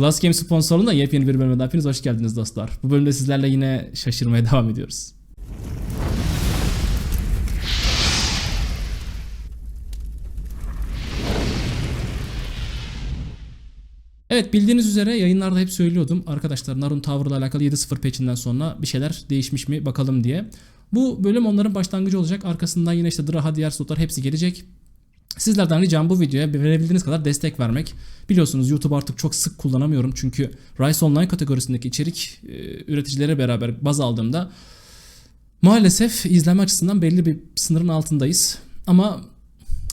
Class Game sponsorluğunda yepyeni bir bölümde hepiniz hoş geldiniz dostlar. Bu bölümde sizlerle yine şaşırmaya devam ediyoruz. Evet bildiğiniz üzere yayınlarda hep söylüyordum. Arkadaşlar Narun Tower'la alakalı 7.0 patch'inden sonra bir şeyler değişmiş mi bakalım diye. Bu bölüm onların başlangıcı olacak. Arkasından yine işte Draha diğer slotlar hepsi gelecek. Sizlerden ricam bu videoya verebildiğiniz kadar destek vermek. Biliyorsunuz YouTube artık çok sık kullanamıyorum çünkü Rise Online kategorisindeki içerik e, üreticilere beraber baz aldığımda maalesef izleme açısından belli bir sınırın altındayız. Ama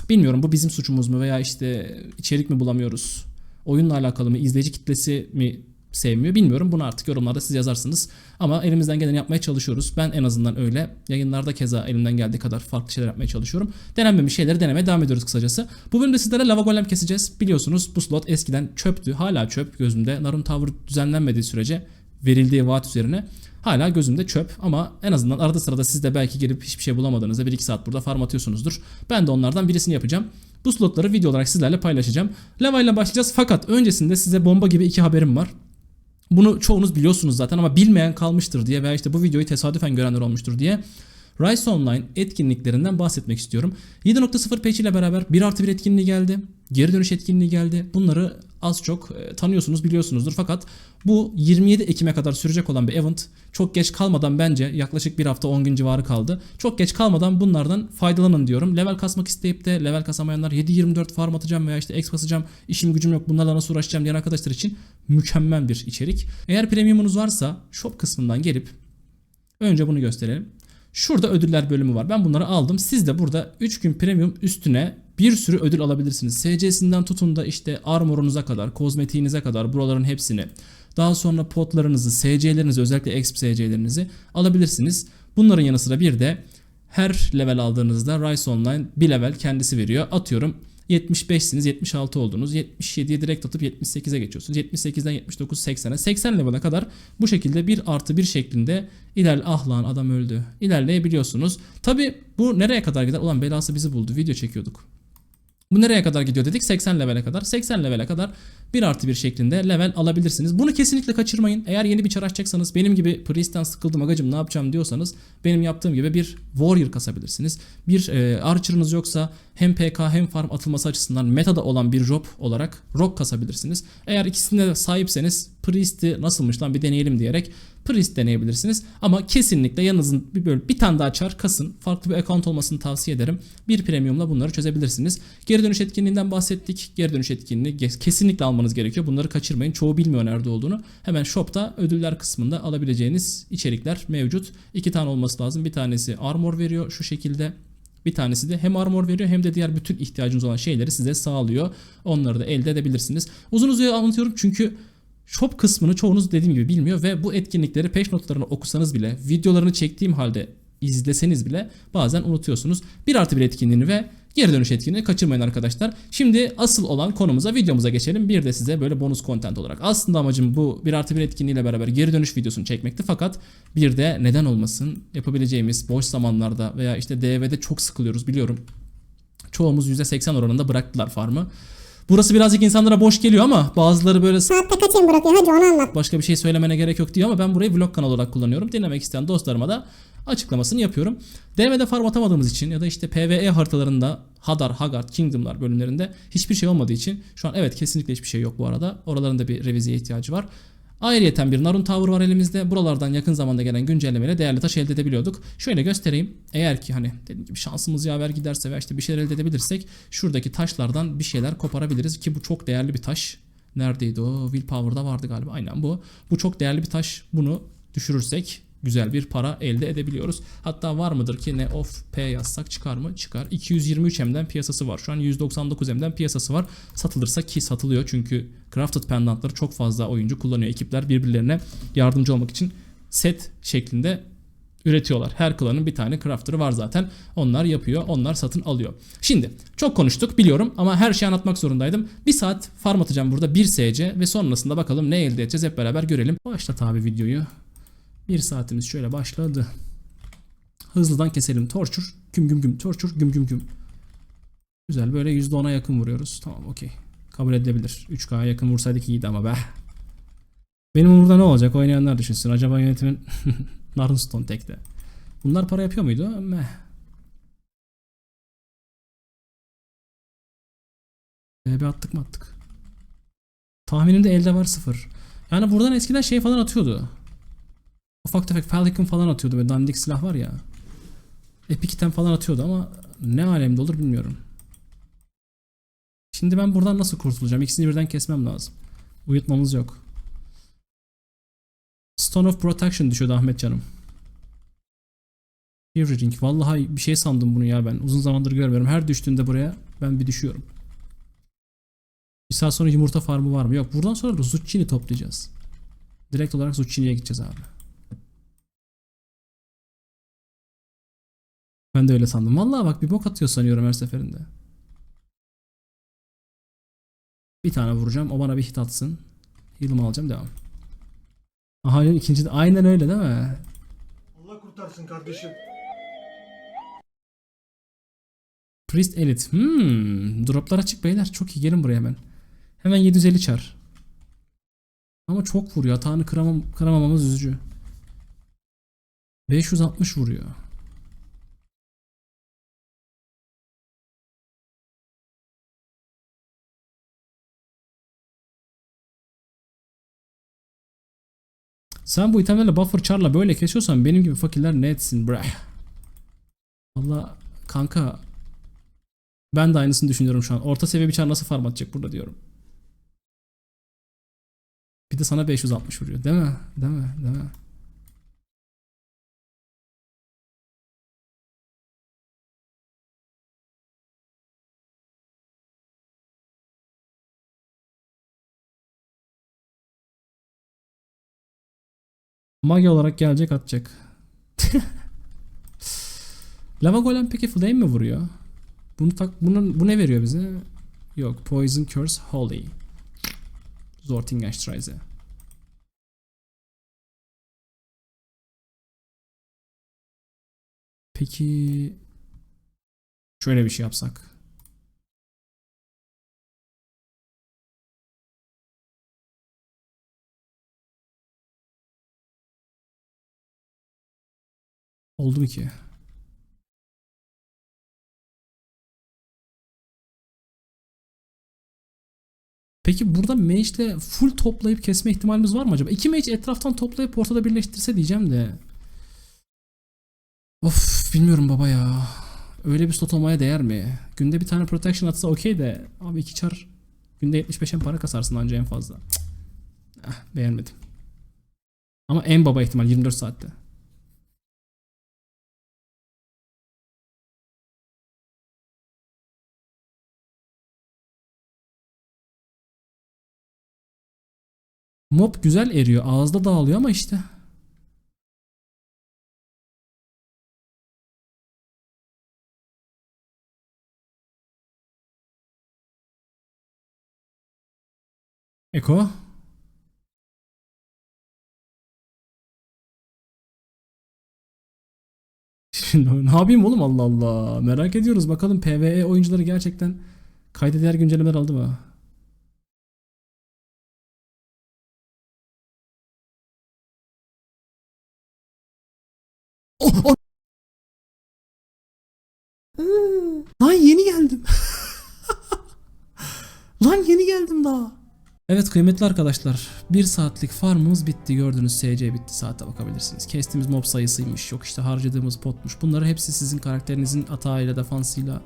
bilmiyorum bu bizim suçumuz mu veya işte içerik mi bulamıyoruz? Oyunla alakalı mı? izleyici kitlesi mi sevmiyor bilmiyorum. Bunu artık yorumlarda siz yazarsınız. Ama elimizden geleni yapmaya çalışıyoruz. Ben en azından öyle. Yayınlarda keza elimden geldiği kadar farklı şeyler yapmaya çalışıyorum. Denenmemiş şeyleri denemeye devam ediyoruz kısacası. Bu bölümde sizlere lava golem keseceğiz. Biliyorsunuz bu slot eskiden çöptü. Hala çöp gözümde. Narım Tower düzenlenmediği sürece verildiği vaat üzerine hala gözümde çöp ama en azından arada sırada siz de belki gelip hiçbir şey bulamadığınızda 1-2 saat burada farm atıyorsunuzdur. Ben de onlardan birisini yapacağım. Bu slotları video olarak sizlerle paylaşacağım. Lava ile başlayacağız fakat öncesinde size bomba gibi iki haberim var. Bunu çoğunuz biliyorsunuz zaten ama bilmeyen kalmıştır diye veya işte bu videoyu tesadüfen görenler olmuştur diye Rise Online etkinliklerinden bahsetmek istiyorum. 7.0 patch ile beraber 1 artı 1 etkinliği geldi. Geri dönüş etkinliği geldi. Bunları az çok e, tanıyorsunuz biliyorsunuzdur. Fakat bu 27 Ekim'e kadar sürecek olan bir event. Çok geç kalmadan bence yaklaşık bir hafta 10 gün civarı kaldı. Çok geç kalmadan bunlardan faydalanın diyorum. Level kasmak isteyip de level kasamayanlar 7-24 farm atacağım veya işte X basacağım işim gücüm yok bunlarla nasıl uğraşacağım diyen arkadaşlar için mükemmel bir içerik. Eğer premiumunuz varsa shop kısmından gelip önce bunu gösterelim. Şurada ödüller bölümü var. Ben bunları aldım. Siz de burada 3 gün premium üstüne bir sürü ödül alabilirsiniz. SC'sinden tutun da işte armorunuza kadar, kozmetiğinize kadar buraların hepsini. Daha sonra potlarınızı, SC'lerinizi özellikle exp SC'lerinizi alabilirsiniz. Bunların yanı sıra bir de her level aldığınızda Rise Online bir level kendisi veriyor. Atıyorum 75'siniz 76 oldunuz. 77'ye direkt atıp 78'e geçiyorsunuz. 78'den 79 80'e 80 level'a kadar bu şekilde bir artı bir şeklinde iler ah lan adam öldü. İlerleyebiliyorsunuz. Tabi bu nereye kadar gider? Ulan belası bizi buldu. Video çekiyorduk. Bu nereye kadar gidiyor dedik? 80 levele kadar. 80 levele kadar 1 artı 1 şeklinde level alabilirsiniz. Bunu kesinlikle kaçırmayın. Eğer yeni bir çar açacaksanız benim gibi Priest'ten sıkıldım agacım ne yapacağım diyorsanız benim yaptığım gibi bir Warrior kasabilirsiniz. Bir e, Archer'ınız yoksa hem PK hem farm atılması açısından metada olan bir job olarak Rock kasabilirsiniz. Eğer ikisine sahipseniz Priest'i nasılmış lan bir deneyelim diyerek Priest deneyebilirsiniz. Ama kesinlikle yanınızın bir böyle bir tane daha çar kasın. Farklı bir account olmasını tavsiye ederim. Bir premiumla bunları çözebilirsiniz. Geri dönüş etkinliğinden bahsettik. Geri dönüş etkinliği kesinlikle almanız gerekiyor. Bunları kaçırmayın. Çoğu bilmiyor nerede olduğunu. Hemen shop'ta ödüller kısmında alabileceğiniz içerikler mevcut. İki tane olması lazım. Bir tanesi armor veriyor şu şekilde. Bir tanesi de hem armor veriyor hem de diğer bütün ihtiyacınız olan şeyleri size sağlıyor. Onları da elde edebilirsiniz. Uzun uzun anlatıyorum çünkü Shop kısmını çoğunuz dediğim gibi bilmiyor ve bu etkinlikleri peş notlarını okusanız bile videolarını çektiğim halde izleseniz bile bazen unutuyorsunuz. Bir artı bir etkinliğini ve geri dönüş etkinliğini kaçırmayın arkadaşlar. Şimdi asıl olan konumuza videomuza geçelim. Bir de size böyle bonus content olarak. Aslında amacım bu bir artı bir etkinliğiyle beraber geri dönüş videosunu çekmekti. Fakat bir de neden olmasın yapabileceğimiz boş zamanlarda veya işte DV'de çok sıkılıyoruz biliyorum. Çoğumuz %80 oranında bıraktılar farmı. Burası birazcık insanlara boş geliyor ama bazıları böyle Saatte kaç yıl bırakıyor hadi onu anlat. başka bir şey söylemene gerek yok diyor ama ben burayı vlog kanalı olarak kullanıyorum. Dinlemek isteyen dostlarıma da açıklamasını yapıyorum. DV'de farm atamadığımız için ya da işte PvE haritalarında Hadar, Haggard, Kingdom'lar bölümlerinde hiçbir şey olmadığı için şu an evet kesinlikle hiçbir şey yok bu arada. Oralarında bir reviziye ihtiyacı var. Ayrıyeten bir Narun Tower var elimizde. Buralardan yakın zamanda gelen güncellemeyle değerli taş elde edebiliyorduk. Şöyle göstereyim. Eğer ki hani dediğim gibi şansımız yaver giderse veya işte bir şeyler elde edebilirsek şuradaki taşlardan bir şeyler koparabiliriz ki bu çok değerli bir taş. Neredeydi o? Willpower'da vardı galiba. Aynen bu. Bu çok değerli bir taş. Bunu düşürürsek güzel bir para elde edebiliyoruz. Hatta var mıdır ki ne of P yazsak çıkar mı? Çıkar. 223 M'den piyasası var. Şu an 199 M'den piyasası var. Satılırsa ki satılıyor çünkü crafted pendantları çok fazla oyuncu kullanıyor. Ekipler birbirlerine yardımcı olmak için set şeklinde üretiyorlar. Her klanın bir tane crafter'ı var zaten. Onlar yapıyor, onlar satın alıyor. Şimdi çok konuştuk biliyorum ama her şeyi anlatmak zorundaydım. Bir saat farm atacağım burada 1 SC ve sonrasında bakalım ne elde edeceğiz hep beraber görelim. Başlat abi videoyu. Bir saatimiz şöyle başladı. Hızlıdan keselim. Torture. Güm güm güm. Torture. Güm güm güm. Güzel böyle %10'a yakın vuruyoruz. Tamam okey. Kabul edilebilir. 3K'ya yakın vursaydık iyiydi ama be. Benim umurumda ne olacak oynayanlar düşünsün. Acaba yönetimin Narunstone tekte. Bunlar para yapıyor muydu? Meh. BB attık mı attık. Tahminimde elde var sıfır. Yani buradan eskiden şey falan atıyordu. Ufak tefek Falcon falan atıyordu. Böyle dandik silah var ya. Epic'ten falan atıyordu ama ne alemde olur bilmiyorum. Şimdi ben buradan nasıl kurtulacağım? İkisini birden kesmem lazım. Uyutmamız yok. Stone of Protection düşüyordu Ahmet canım. Fury Ring. Vallahi bir şey sandım bunu ya ben. Uzun zamandır görmüyorum. Her düştüğünde buraya ben bir düşüyorum. Bir saat sonra yumurta farmı var mı? Yok. Buradan sonra Zucchini toplayacağız. Direkt olarak Zucchini'ye gideceğiz abi. Ben de öyle sandım. Vallahi bak bir bok atıyor sanıyorum her seferinde. Bir tane vuracağım. O bana bir hit atsın. Heal'ımı alacağım. Devam. Aha ikinci de aynen öyle değil mi? Allah kurtarsın kardeşim. Priest Elite. Hmm, droplar açık beyler. Çok iyi gelin buraya hemen. Hemen 750 çar. Ama çok vuruyor. Atağını kıramam, kıramamamız üzücü. 560 vuruyor. Sen bu itemlerle buffer charla böyle kesiyorsan benim gibi fakirler ne etsin bre. Valla kanka ben de aynısını düşünüyorum şu an. Orta seviye bir çar nasıl farm atacak burada diyorum. Bir de sana 560 vuruyor. Değil mi? Değil mi? Değil mi? Magi olarak gelecek atacak. Lava Golem peki flame mi vuruyor? Bunu tak bunun bu ne veriyor bize? Yok, Poison Curse Holy. Zortingenstreise. Peki şöyle bir şey yapsak. Oldu mu ki? Peki burada mage'le full toplayıp kesme ihtimalimiz var mı acaba? İki mage etraftan toplayıp ortada birleştirse diyeceğim de. Of bilmiyorum baba ya. Öyle bir slot olmaya değer mi? Günde bir tane protection atsa okey de. Abi iki çar günde 75'en para kasarsın anca en fazla. Cık. Ah, beğenmedim. Ama en baba ihtimal 24 saatte. Mob güzel eriyor. Ağızda dağılıyor ama işte. Eko. Ne yapayım oğlum Allah Allah. Merak ediyoruz bakalım PvE oyuncuları gerçekten kayda değer güncellemeler aldı mı? Oh, oh. Lan yeni geldim. Lan yeni geldim daha. Evet kıymetli arkadaşlar. Bir saatlik farmımız bitti. Gördüğünüz SC bitti. Saate bakabilirsiniz. Kestiğimiz mob sayısıymış. Yok işte harcadığımız potmuş. Bunları hepsi sizin karakterinizin atağıyla, defansıyla,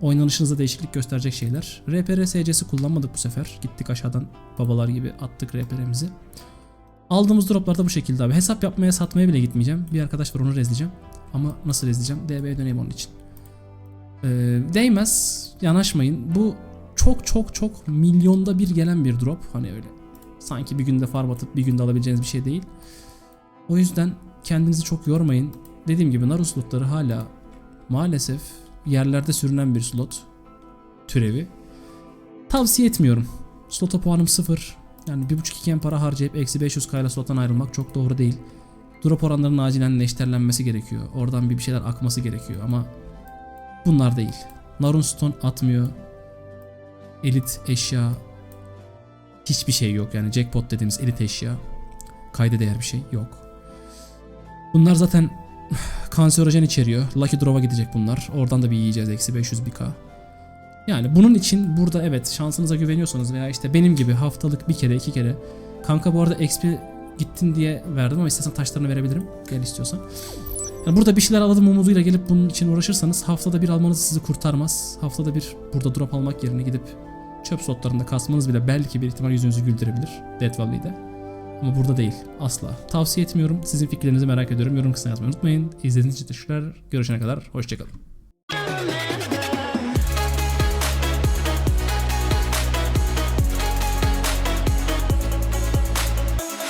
oynanışınıza değişiklik gösterecek şeyler. RPR SC'si kullanmadık bu sefer. Gittik aşağıdan babalar gibi attık RPR'mizi. Aldığımız droplar da bu şekilde abi. Hesap yapmaya satmaya bile gitmeyeceğim. Bir arkadaş var onu rezleyeceğim. Ama nasıl rezleyeceğim? DB'ye döneyim onun için. Ee, değmez. Yanaşmayın. Bu çok çok çok milyonda bir gelen bir drop. Hani öyle sanki bir günde farm atıp bir günde alabileceğiniz bir şey değil. O yüzden kendinizi çok yormayın. Dediğim gibi Naru slotları hala maalesef yerlerde sürünen bir slot türevi. Tavsiye etmiyorum. Slota puanım sıfır. Yani 1.5 iken para harcayıp eksi 500 kayla slottan ayrılmak çok doğru değil. Drop oranlarının acilen neşterlenmesi gerekiyor. Oradan bir bir şeyler akması gerekiyor ama bunlar değil. Narun Stone atmıyor. Elit eşya hiçbir şey yok yani jackpot dediğimiz elit eşya kayda değer bir şey yok. Bunlar zaten kanserojen içeriyor. Lucky Draw'a gidecek bunlar. Oradan da bir yiyeceğiz eksi 500 1k. Yani bunun için burada evet şansınıza güveniyorsanız veya işte benim gibi haftalık bir kere iki kere kanka bu arada XP gittin diye verdim ama istersen taşlarını verebilirim. Gel istiyorsan. Yani burada bir şeyler alalım umuduyla gelip bunun için uğraşırsanız haftada bir almanız sizi kurtarmaz. Haftada bir burada drop almak yerine gidip çöp slotlarında kasmanız bile belki bir ihtimal yüzünüzü güldürebilir Death Valley'de. Ama burada değil. Asla. Tavsiye etmiyorum. Sizin fikirlerinizi merak ediyorum. Yorum kısmına yazmayı unutmayın. İzlediğiniz için teşekkürler. Görüşene kadar. Hoşçakalın.